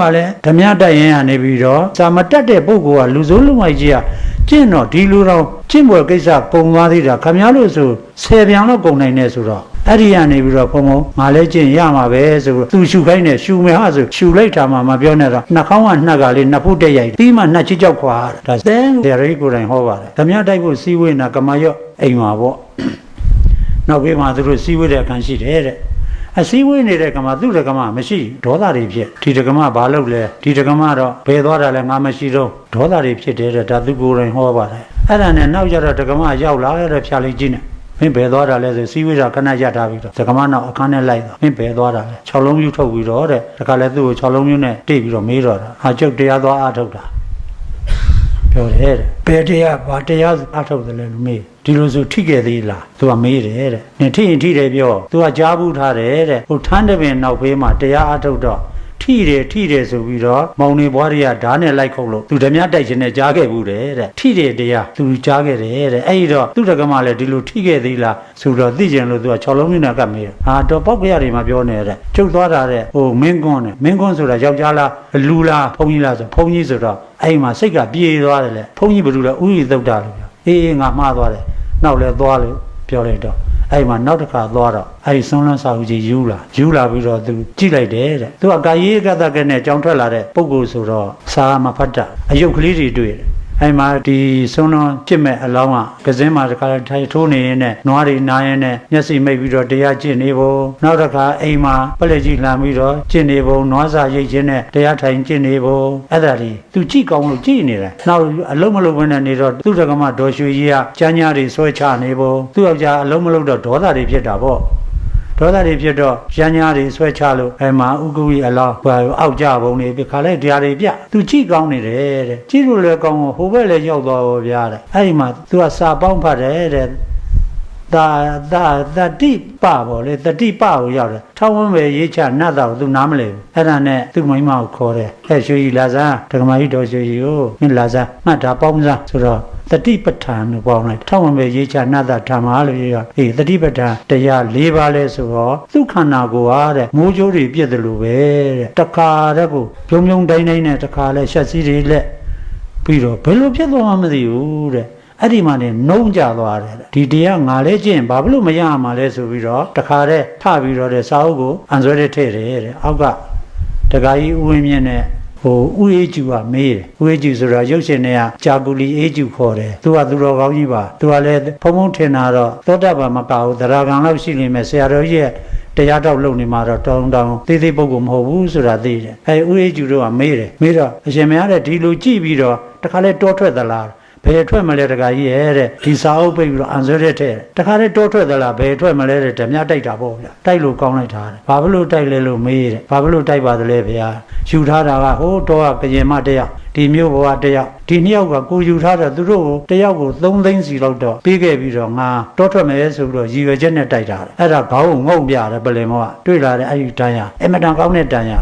ကလည်းဓမြတိုက်ရင်ကနေပြီးတော့စာမတက်တဲ့ပုဂ္ဂိုလ်ကလူစိုးလူမိုက်ကြီးကကျင့်တော့ဒီလူတော်ကျင့်ပွဲကိစ္စကုံသွားသေးတာခမများလို့ဆိုဆယ်ပြန်တော့ကုံနိုင်နေဆိုတော့အဲ့ဒီကနေပြီးတော့ဘုံဘုံငါလည်းကျင့်ရမှာပဲဆိုပြီးသူရှူခိုင်းနေရှူမယ်ဟာဆိုရှူလိုက်တာမှမပြောနဲ့တော့နှာခေါင်းကနှက်ကလေးနှစ်ဖုတ်တက်ရိုက်ပြီးမှနှက်ချစ်ကြောက်ခွာတာဒါသဲဒေရိကိုယ်တိုင်ဟောပါတယ်ဓမြတိုက်ဖို့စီးဝေးနာကမာရော့အိမ်မှာပေါ့နောက်ပြီးမှသူတို့စီးဝေးတဲ့အခန်းရှိတယ်တဲ့ အစည်းဝေးနေတဲ့ကမသူ့တကမမရှိဒေါသတွေဖြစ်ဒီတကမဘာလုပ်လဲဒီတကမတော့ဘယ်သွားတာလဲငါမရှိတော့ဒေါသတွေဖြစ်တယ်တဲ့ဒါသူကိုယ်တိုင်ဟောပါတယ်အဲ့ဒါနဲ့နောက်ကြတော့တကမရောက်လာတဲ့ဖြာလေးကြီးနဲ့မင်းဘယ်သွားတာလဲဆိုစီးဝေးတာခဏရထားပြီးတော့တကမနောက်အခန်းနဲ့လိုက်တော့မင်းဘယ်သွားတာလဲ6လုံးယူထုတ်ပြီးတော့တဲ့တခါလဲသူ့ကို6လုံးယူနဲ့တိတ်ပြီးတော့မေးတော့တာဟာကျုပ်တရားသွားအားထုတ်တာ ပြောတယ်တဲ့ဘယ်တရားဘာတရားအထုတ်တယ်လဲလို့မေးဒီလိုဆိုထိခဲ့သေးလားသူကမေးတယ်တဲ့နင်ထိရင်ထိတယ်ပြောသူကကြားဘူးထားတယ်တဲ့ဟိုထန်းတဲ့ပင်နောက်ဖေးမှာတရားအထုတ်တော့ ထိတယ်ထိတယ်ဆိုပြီးတော့မောင်နေဘွားတွေကဓာတ်နဲ့လိုက်ခုတ်လို့သူဓမြတိုက်ခြင်းနဲ့ကြားခဲ့ဘူးတဲ့တဲ့ထိတယ်တရားသူကြားခဲ့တယ်တဲ့အဲ့ဒီတော့သူတက္ကမလည်းဒီလိုထိခဲ့သေးလားဆိုတော့သိကျင်လို့သူက6လုံးမြနဲ့ကပ်မေးတယ်ဟာတော့ပောက်ကြရတွေမှာပြောနေတဲ့ကျုပ်သွားတာတဲ့ဟိုမင်းကွန်းနဲ့မင်းကွန်းဆိုတာယောက်ျားလားလူလားဘုန်းကြီးလားဆိုဘုန်းကြီးဆိုတော့အဲ့မှာစိတ်ကပြေသွားတယ်လေဘုန်းကြီးဘယ်လိုလဲဥယျာဉ်သုတ်တာလို့ပြောအေးငါမှားသွားတယ်နောက်လဲသွားလို့ပြောလိုက်တော့ အဲ့မှာနောက်တစ်ခါသွားတော့အဲ့ဒီဆွန်းလွန်းစာအုပ်ကြီးယူလာယူလာပြီးတော့သူကြည့်လိုက်တယ်တဲ့သူကကာယေကတကနဲ့ကြောင်းထွက်လာတဲ့ပုံကိုယ်ဆိုတော့စာမဖတ်တာအယုတ်ကလေးတွေတွေ့တယ် အဲ့မှာဒီဆွန်းလွန်းပြစ်မဲ့အလောင်းကကစင်းမှာတခါထိုင်ထိုးနေရင်နဲ့နွားတွေနားရင်နဲ့မျက်စိမိတ်ပြီးတော့တရားကျင့်နေဖို့နောက်တစ်ခါအိမ်မှာပလက်ကြီးလှမ်းပြီးတော့ကျင့်နေဖို့နွားစာရိတ်ခြင်းနဲ့တရားထိုင်ကျင့်နေဖို့အဲ့ဒါတွေသူကြည့်ကောင်းလို့ကြည့်နေတယ်နောက်အလုံးမလုံးဘဲနဲ့နေတော့သူ့တက္ကမဒေါ်ရွှေကြီးကကျန်းညာတွေဆွဲချနေဖို့သူ့ယောက်ျားအလုံးမလုံးတော့ဒေါသတွေဖြစ်တာပေါ့ ဒေါသတွေဖြစ်တော့ရမ်းညာတွေဆွဲချလို့အဲမှာဥက္ကူကြီးအလောင်းဘာအောက်ကြဘုံနေပြီခါလိုက်တရားတွေပြသူကြည့်ကောင်းနေတယ်တဲ့ကြည့်လို့လည်းကောင်းဟိုဘက်လည်းရောက်သွားပါဗျာတဲ့အဲ့ဒီမှာသူကစာပေါင်းဖတ်တယ်တဲ့ ဒါဒါတတိပပေါ့လေတတိပကိုရောက်တယ်ထောင်းဝန်းပဲရေးချနတ်တော်သူနားမလဲဘူးအဲ့ဒါနဲ့သူ့မိန်းမကိုခေါ်တယ်ဟဲ့ရွှေကြီးလာစားဒကမကြီးတော်ရွှေကြီးကိုမင်းလာစားငါဒါပေါင်းစားဆိုတော့တတိပဋ္ဌာန်လို့ပေါင်းလိုက်ထောင်းဝန်းပဲရေးချနတ်တော်ဓမ္မလို့ရေးရအေးတတိပဋ္ဌာန်တရား၄ပါးလဲဆိုတော့သူ့ခန္ဓာကိုယ်ဟာတဲ့မိုးကြိုးတွေပြည့်တယ်လို့ပဲတဲ့တခါတည်းကိုပြုံပြုံတိုင်းတိုင်းနဲ့တခါလဲရှက်စီးတွေလက်ပြီးတော့ဘယ်လိုဖြစ်သွားမှမသိဘူးတဲ့ အဲ့ဒီမှာနေနှုံးကြသွားတယ်တဲ့ဒီတရားငါလဲကျင့်ဘာဖြစ်လို့မရမှာလဲဆိုပြီးတော့တခါတည်းထပြီးတော့တဲ့စာအုပ်ကိုအန်ဆွဲတဲ့ထည့်တယ်တဲ့အောက်ကတခါကြီးဥဝင်းမြင့်နဲ့ဟိုဥအေးကျူကမေးတယ်ဥအေးကျူဆိုတာရုပ်ရှင်တွေကဂျာကူလီအေးကျူခေါ်တယ်သူကသူတော်ကောင်းကြီးပါသူကလည်းဖုံဖုံထင်တာတော့သောတာပန်မကဘူးသရဂံလောက်ရှိနေမယ်ဆရာတော်ကြီးရဲ့တရားတော့လုံနေမှာတော့တောင်းတောင်းသေးသေးပုဂ္ဂိုလ်မဟုတ်ဘူးဆိုတာသိတယ်အဲဥအေးကျူတို့ကမေးတယ်မေးတော့အရှင်မရတဲ့ဒီလိုကြည့်ပြီးတော့တခါလဲတောထွက်သလား ဘယ်ထွက်မလဲတခါကြီးရဲ့တဲ့ဒီစာအုပ်ပိတ်ပြီးတော့အန်ဆွဲတဲ့တဲ့တခါလဲတောထွက်သလားဘယ်ထွက်မလဲတဲ့ဓမြတိုက်တာပေါ့ဗျာတိုက်လို့ကောင်းလိုက်တာတဲ့ဘာဖြစ်လို့တိုက်လဲလို့မေးတယ်ဘာဖြစ်လို့တိုက်ပါသလဲဗျာယူထားတာကဟိုးတော့ကပြင်မတယောက်ဒီမျိုးဘဝတယောက်ဒီနှစ်ယောက်ကကိုယူထားတဲ့သူတို့ကိုတယောက်ကို3သိန်းစီလောက်တော့ပေးခဲ့ပြီးတော့ငါတောထွက်မယ်ဆိုပြီးတော့ရည်ရွယ်ချက်နဲ့တိုက်တာတဲ့အဲ့ဒါခေါင်းကိုငုံပြတယ်ပလင်မောကတွေ့လာတဲ့အဲ့ဒီတန်းရအင်မတန်ကောင်းတဲ့တန်းရ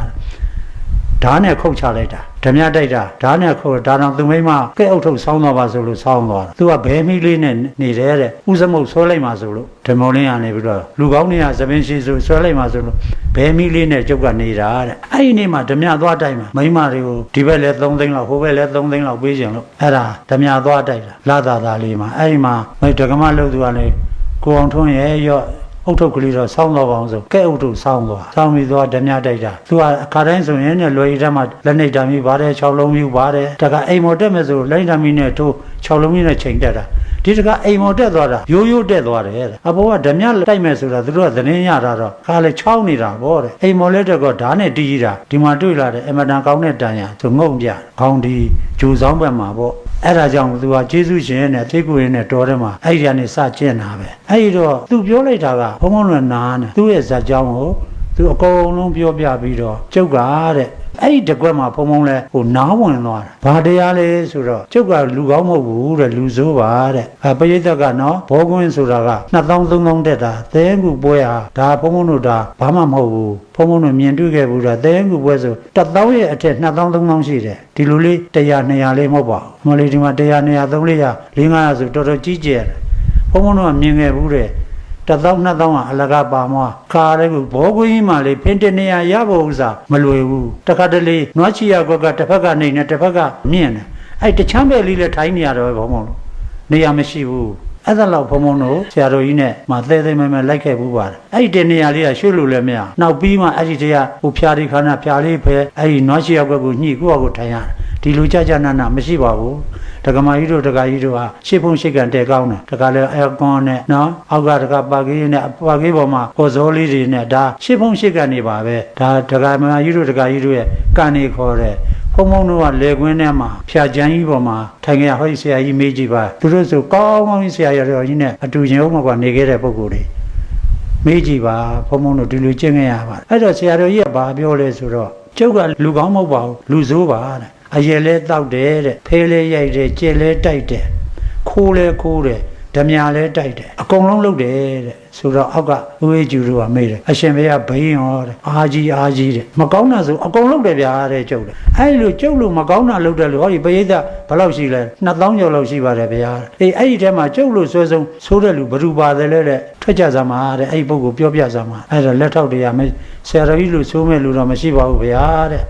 ဓာတ်နဲ့ခုတ်ချလိုက်တာဓမြတိုက်တာဓာတ်နဲ့ခုတ်ဒါတော့သူမိမကဲ့အုပ်ထုတ်ဆောင်းသွားပါဆိုလို့ဆောင်းသွားတာသူကဘဲမီလေးနဲ့နေတယ်တဲ့ဥစမုတ်ဆွဲလိုက်မှဆိုလို့ဓမောလင်းကနေပြီးတော့လူကောင်းတွေကသပင်ရှိဆိုဆွဲလိုက်မှဆိုလို့ဘဲမီလေးနဲ့ကျုပ်ကနေတာတဲ့အဲ့ဒီနေ့မှဓမြသွားတိုက်မှာမိမတွေကိုဒီဘက်လဲ3သိန်းလောက်ဟိုဘက်လဲ3သိန်းလောက်ပေးကြင်လို့အဲ့ဒါဓမြသွားတိုက်တာလာသာသာလေးမှာအဲ့ဒီမှာမိဒကမလို့သူကလည်းကိုအောင်ထွန်းရဲ့ရော့ အုတ်ထုတ်ကလေးတော့စောင်းတော့ပါအောင်ဆိုကဲအုတ်ထုတ်စောင်းသွားစောင်းပြီးသွားဓမြတိုက်တာသူကအခါတိုင်းဆိုရင်လည်းလွယ်ရည်ထဲမှာလက်နေတံမီပါတယ်6လုံးမြူပါတယ်တခါအိမ်မော်တက်မယ်ဆိုလက်နေတံမီနဲ့ထိုး6လုံးမြူနဲ့ချိန်တက်တာ ဒီတခါအိမ်မော်တက်သွားတာရိုးရိုးတက်သွားတယ်တဲ့အဘောကဓမြတိုက်မယ်ဆိုတာသူတို့ကသတင်းရတာတော့ခါလေချောင်းနေတာဗောတဲ့အိမ်မော်လက်တက်ကောဓာတ်နဲ့တီးကြီးတာဒီမှာတွေ့လာတဲ့အမတန်ကောင်းတဲ့တန်ရသူငုံပြခေါင်းဒီဂျူဆောင်ဘက်မှာဗောအဲ့ဒါကြောင့်သူကကျေးဇူးရှင်နဲ့သိကူရင်နဲ့တော်တယ်မှာအဲ့ဒီကနေစကျင့်တာပဲအဲ့ဒီတော့သူပြောလိုက်တာကဘုံဘုံလွယ်နားနဲ့သူ့ရဲ့ဇာတ်ကြောင်းကိုသူအကုန်လုံးပြောပြပြီးတော့ကျုပ်ကတဲ့ အဲ့ဒီတကွက်မှာဘုံဘုံလဲဟိုနားဝင်သွားတာဘာတရားလဲဆိုတော့ကျုပ်ကလူကောင်းမဟုတ်ဘူးတဲ့လူဆိုးပါတဲ့အပရိသတ်ကနော်ဘောကွင်းဆိုတာက2000 3000တက်တာသဲကူပွဲဟာဒါဘုံဘုံတို့ဒါဘာမှမဟုတ်ဘူးဘုံဘုံတို့မြင်တွေ့ခဲ့ဘူးလားသဲကူပွဲဆို1000ရဲ့အထက်2000 3000ရှိတယ်ဒီလိုလေး100 200လေးမဟုတ်ပါဘူးမလေးဒီမှာ100 200 300 400 500ဆိုတော်တော်ကြီးကျယ်တယ်ဘုံဘုံတို့ကမြင်ခဲ့ဘူးတဲ့ တစ်သောင်းနှစ်သောင်းကအလကားပါမွားခါရဲကိုဘောကွင်းမှလေဖင်တနေရရဖို့ဥစားမလွယ်ဘူးတခါတလေနွားချီရကွက်ကတစ်ဖက်ကနှိမ့်နေတစ်ဖက်ကမြင့်နေအဲ့တချမ်းပဲလေးလည်းထိုင်းနေရတော့ဘောမောင်လို့နေရာမရှိဘူးအဲ့ဒါလောက်ဘုံဘုံတို့ဆရာတော်ကြီးနဲ့မသေးသေးမဲမဲလိုက်ခဲ့ဘူးပါတယ်အဲ့ဒီတနေရာလေးကရွှေ့လို့လည်းမရနောက်ပြီးမှအဲ့ဒီတည်းကဟိုဖျားလေးခါနာဖျားလေးဖဲအဲ့ဒီနွားချီရကွက်ကိုညှိကိုယ့်အကိုထိုင်ရတယ် ဒီလိုကြကြနာနာမရှိပါဘူးဒကမာကြီးတို့ဒကာကြီးတို့ဟာရှေ့ဖုံးရှိကန်တဲကောင်းတယ်ဒကာလည်းအဲကွန်နဲ့နော်အောက်ကဒကာပါကီးနဲ့ပါကီးပေါ်မှာဟောဇောလေးတွေနဲ့ဒါရှေ့ဖုံးရှိကန်နေပါပဲဒါဒကာမကြီးတို့ဒကာကြီးတို့ရဲ့ကန်နေခေါ်တဲ့ဖုံဖုံတို့ကလေကွင်းထဲမှာဖြာချမ်းကြီးပေါ်မှာထိုင်ခဲ့ရဟောဒီဆရာကြီးမေးကြည့်ပါသူတို့ဆိုကောင်းကောင်းကြီးဆရာရတော်ကြီးနဲ့အတူချင်းဥမကနေခဲ့တဲ့ပုံကိုယ်တွေမေးကြည့်ပါဖုံဖုံတို့ဒီလိုကျင့်ခဲ့ရပါအဲ့တော့ဆရာတော်ကြီးကဘာပြောလဲဆိုတော့ကျုပ်ကလူကောင်းမဟုတ်ပါဘူးလူဆိုးပါတဲ့ အရက်လဲတောက်တယ်တဲ့ဖေးလဲရိုက်တယ်ကြက်လဲတိုက်တယ်ခိုးလဲခိုးတယ်ဓမြလဲတိုက်တယ်အကုန်လုံးလုပ်တယ်တဲ့ဆိုတော့အောက်ကဦးေးကျူတို့ကမေးတယ်အရှင်ဘုရားဘိန်းရောတဲ့အာကြီးအာကြီးတဲ့မကောင်းတာဆိုအကုန်လုပ်တယ်ဗျာတဲ့ကျုပ်တယ်အဲ့လိုကျုပ်လို့မကောင်းတာလုပ်တယ်လို့ဟောဒီပရိသတ်ဘယ်လောက်ရှိလဲ2000ကျော်လောက်ရှိပါတယ်ဗျာအေးအဲ့ဒီထဲမှာကျုပ်လို့ဆွဲဆုံးဆိုးတဲ့လူဘယ်သူပါတယ်လဲတဲ့ထွက်ကြစမ်းပါတဲ့အဲ့ဒီပုဂ္ဂိုလ်ပြောပြစမ်းပါအဲ့ဒါလက်ထောက်တရားမဆရာတော်ကြီးလို့ဆိုးမဲ့လူတော့မရှိပါဘူးဗျာတဲ့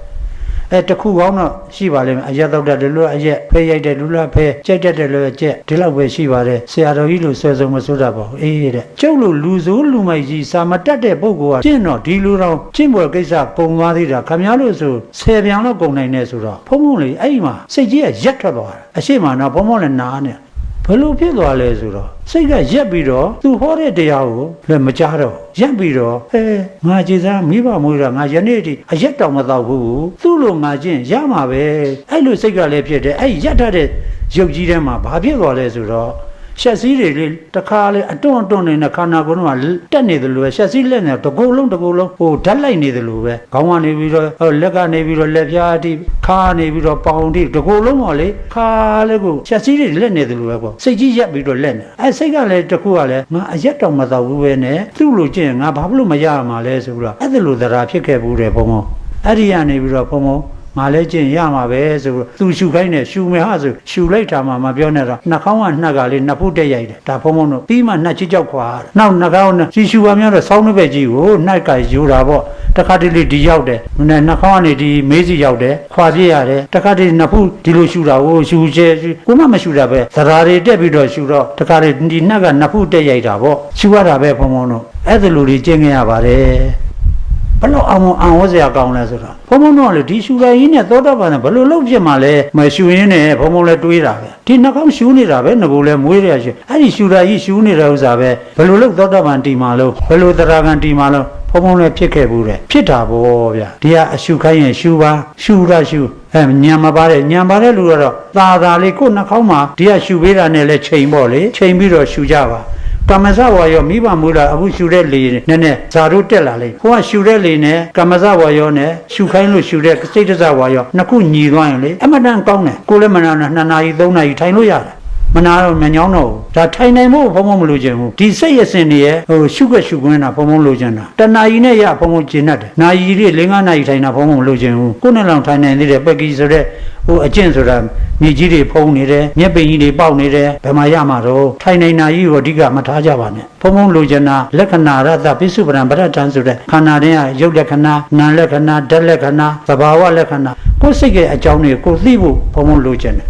အဲတစ်ခုကောင်းတော့ရှိပါလိမ့်မယ်အရက်တော့တဲ့လူလို့အရက်ဖဲရိုက်တဲ့လူလို့ဖဲကြိုက်တတ်တဲ့လူလို့ကြက်ဒီလောက်ပဲရှိပါတယ်ဆရာတော်ကြီးလို့ဆွဲဆုံးမဆိုးတတ်ပါဘူးအေးတဲ့ကျုပ်လို့လူဆိုးလူမိုက်ကြီးစာမတက်တဲ့ပုဂ္ဂိုလ်ကကျင့်တော့ဒီလူတော်ကျင့်ပွဲကိစ္စပုံသွားသေးတာခမများလို့ဆိုဆယ်ပြန်တော့ကုန်နိုင်နေဆိုတော့ဖုံဖုံလေးအဲ့ဒီမှာစိတ်ကြီးကရက်ထွက်သွားတယ်အရှိမနော်ဖုံဖုံလည်းနားနေ ဘယ်လိုဖြစ်သွားလဲဆိုတော့စိတ်ကရက်ပြီးတော့သူဟောတဲ့တရားကိုလည်းမကြားတော့ရက်ပြီးတော့ဟဲငါကြည်စားမိဘမွေးတာငါယနေ့ထိအရက်တောင်မတော့ဘူးသူ့လိုငါချင်းရမှာပဲအဲ့လိုစိတ်ကလည်းဖြစ်တယ်အဲ့ရက်ထတဲ့ရုပ်ကြီးထဲမှာဘာဖြစ်သွားလဲဆိုတော့ ရှက်စည်းတွေလေတခါလေအတွန့်အတွန့်နေတဲ့ခန္ဓာကိုယ်ကတက်နေတယ်လို့ပဲရှက်စည်းလက်နေတကူလုံးတကူလုံးဟိုဓာတ်လိုက်နေတယ်လို့ပဲခေါင်းကနေပြီးတော့ဟိုလက်ကနေပြီးတော့လက်ပြားအထိခါနေပြီးတော့ပေါင်အထိတကူလုံးပေါ့လေခါလေကိုရှက်စည်းတွေလက်နေတယ်လို့ပဲပေါ့စိတ်ကြီးရက်ပြီးတော့လက်နေအဲစိတ်ကလည်းတကူကလည်းငါအရက်တောင်မတော့ဘူးပဲနဲ့သူ့လိုကျင့်ငါဘာလို့မရမှာလဲဆိုတော့အဲ့ဒါလိုသရာဖြစ်ခဲ့ဘူးတယ်ဘုံဘုံအဲ့ဒီကနေပြီးတော့ဘုံဘုံ ငါလည်းကျင့်ရမှာပဲဆိုတော့သူရှူခိုင်းတယ်ရှူမယ်ဟာဆိုရှူလိုက်တာမှမပြောနဲ့တော့နှာခေါင်းကနှက်ကလေးနှစ်ဖုတ်တက်ရိုက်တယ်ဒါဖုံဖုံတို့ပြီးမှနှက်ချစ်ကြောက်ခွာတယ်နောက်နှာခေါင်းနဲ့ရှီရှူပါများတော့စောင်းနှဘက်ကြီးကိုနှက်ကယူတာပေါ့တခါတလေဒီရောက်တယ်နဲ့နှာခေါင်းကနေဒီမေးစီရောက်တယ်ခွာပြစ်ရတယ်တခါတလေနှစ်ဖုတ်ဒီလိုရှူတာကိုရှူချဲကိုမမရှူတာပဲသရာတွေတက်ပြီးတော့ရှူတော့တခါတလေဒီနှက်ကနှစ်ဖုတ်တက်ရိုက်တာပေါ့ရှူရတာပဲဖုံဖုံတို့အဲ့ဒါလိုတွေကျင့်ခဲ့ရပါတယ် ဘလို့အောင်မအောင်ဝစရာကောင်းလဲဆိုတော့ဘုံဘုံတော့လေဒီရှူရိုင်းကြီးနဲ့သောတာပန်နဲ့ဘလို့လုံးဖြစ်မှလဲမရှူရင်းနဲ့ဘုံဘုံလဲတွေးတာပဲဒီနှာခေါင်းရှူနေတာပဲငကိုလဲမွေးရရှိအဲ့ဒီရှူရိုင်းကြီးရှူနေတဲ့ဥစ္စာပဲဘလို့လုံးသောတာပန်တီမာလို့ဘလို့တရားကန်တီမာလို့ဘုံဘုံလဲဖြစ်ခဲ့ဘူးတဲ့ဖြစ်တာပေါ့ဗျာဒီကအရှူခိုင်းရင်ရှူပါရှူရရှူအဲညံမပါတဲ့ညံပါတဲ့လူကတော့သာသာလေးကိုယ်နှာခေါင်းမှာဒီကရှူပေးတာနဲ့လဲချိန်ပေါ့လေချိန်ပြီးတော့ရှူကြပါ ကမ္မဇဝါယောမိဘမူလာအခုရှူတဲ့လေနဲ့နဲ့ဇာတို့တက်လာလိမ့်ဟိုကရှူတဲ့လေနဲ့ကမ္မဇဝါယောနဲ့ရှူခိုင်းလို့ရှူတဲ့စိတ်တဇဝါယောနှစ်ခုညီသွားရင်လေအမတန်ကောင်းတယ်ကိုလည်းမနာနဲ့2နာရီ3နာရီထိုင်လို့ရတယ်မနာတော့မညောင်းတော့ဘူးဒါထိုင်နိုင်ဖို့ဘုံဘုံမလို့ခြင်းဘူးဒီစိတ်ရစင်တွေရဲ့ဟိုရှုခွက်ရှုခွင်းတာဘုံဘုံလို့ခြင်းတာတနာရီနဲ့ရဘုံဘုံကျင်တတ်တယ်နာရီလေး၄၅နာရီထိုင်တာဘုံဘုံမလို့ခြင်းဘူးကိုယ်နဲ့လောင်ထိုင်နိုင်သေးတယ်ပက်ကီဆိုတဲ့ ဟိုအကျင့်ဆိုတာမြေကြီးတွေဖုံးနေတယ်မျက်ပင်ကြီးတွေပေါက်နေတယ်ဘယ်မှာရမှာတော့ထိုင်နိုင်နာကြီးကိုအဓိကမထားကြပါနဲ့ဘုံဘုံလိုချင်တာလက္ခဏာရတ္တပိစုပရံပရတ္တံဆိုတဲ့ခန္ဓာတင်းကရုပ်လက္ခဏာနာမ်လက္ခဏာဓာတ်လက္ခဏာသဘာဝလက္ခဏာကိုယ်စိတ်ရဲ့အကြောင်းတွေကိုသိဖို့ဘုံဘုံလိုချင်တယ်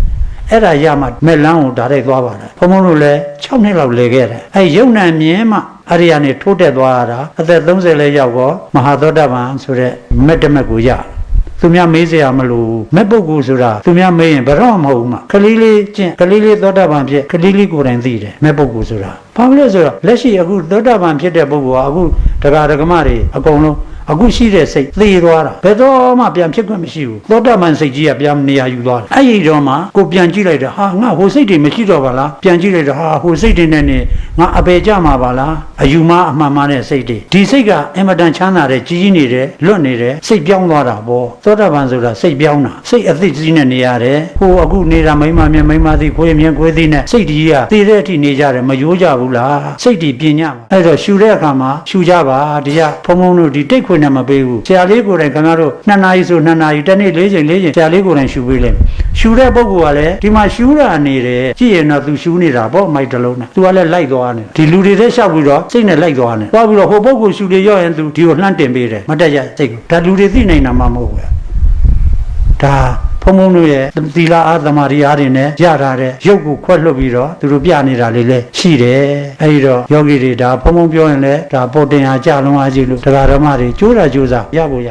အဲ့ဒါရမှမဲ့လန်းကိုဓာတ်ရိုက်သွားပါတယ်ဘုံဘုံတို့လည်း6နှစ်လောက်လေခဲ့တယ်အဲ့ရုပ်နာမြင်မှအဲ့ဒီကနေထိုးတက်သွားရတာအသက်30လဲရောက်တော့မဟာသောတပန်ဆိုတဲ့မက်တမက်ကိုရတယ် သူများမေးစရာမလိုမဲ့ပုဂ္ဂိုလ်ဆိုတာသူများမေးရင်ဘယ်တော့မဟုတ်ဘူးမှာကလေးလေးကျင့်ကလေးလေးသောတာပန်ဖြစ်ကလေးလေးကိုယ်တိုင်သိတယ်မဲ့ပုဂ္ဂိုလ်ဆိုတာ ဘာလို့လဲဆိုတော့လက်ရှိအခုသောတာပန်ဖြစ်တဲ့ပုဂ္ဂိုလ်ကအခုတရားဓမ္မတွေအကုန်လုံးအခုရှိတဲ့စိတ်သေသွားတာဘယ်တော့မှပြန်ဖြစ်ခွင့်မရှိဘူးသောတာပန်စိတ်ကြီးကပြန်နေရာယူသွားတယ်အဲ့ဒီတော့မှကိုပြန်ကြည့်လိုက်တာဟာငါဟိုစိတ်တွေမရှိတော့ပါလားပြန်ကြည့်လိုက်တာဟာဟိုစိတ်တွေနဲ့နေငါအပေကြမှာပါလားအယူမအမှန်မှန်တဲ့စိတ်တွေဒီစိတ်ကအင်မတန်ချမ်းသာတဲ့ကြီးကြီးနေတယ်လွတ်နေတယ်စိတ်ပြောင်းသွားတာပေါ့သောတာပန်ဆိုတာစိတ်ပြောင်းတာစိတ်အသိကြီးနဲ့နေရတယ်ဟိုအခုနေတာမိမမြင်မိမသိခွေးမြင်ခွေးသိနဲ့စိတ်ကြီးကသိတဲ့အထိနေကြတယ်မယိုးကြဘူလားစိတ်ဒီပညာပါအဲ့တော့ရှူတဲ့အခါမှာရှူကြပါဒီကဖုံဖုံတို့ဒီတိတ်ခွေနဲ့မပေးဘူးဆရာလေးကိုယ်တိုင်ခင်ဗျားတို့2နာရီဆို2နာရီတစ်နေ့၄ချိန်၄ချိန်ဆရာလေးကိုယ်တိုင်ရှူပေးလိုက် ရှူတဲ့ပုဂ္ဂိုလ်ကလည်းဒီမှာရှူတာနေတယ်ကြည့်ရင်တော့ तू ရှူနေတာပေါ့မိုက်တစ်လုံးနဲ့ तू ကလည်းလိုက်သွားနေဒီလူတွေတဲ့ရှောက်ပြီးတော့စိတ်နဲ့လိုက်သွားနေသွားပြီးတော့ဟိုပုဂ္ဂိုလ်ရှူတွေရောက်ရင် तू ဒီကိုလှမ်းတင်ပေးတယ်မတက်ရစိတ်ကိုဒါလူတွေသိနိုင်တာမှမဟုတ်ဘူးဒါ ဖုံဖုံတို့ရဲ့သီလအားသမာဓိအားတွေနဲ့ရထားတဲ့ရုပ်ကိုခွက်လွတ်ပြီးတော့သူတို့ပြနေတာလေးလည်းရှိတယ်အဲဒီတော့ယောဂီတွေဒါဖုံဖုံပြောရင်လည်းဒါပေါ်တင်အားကြလုံးအားကြီးလို့တရားဓမ္မတွေကြိုးတာကြိုးစားရဖို့ရ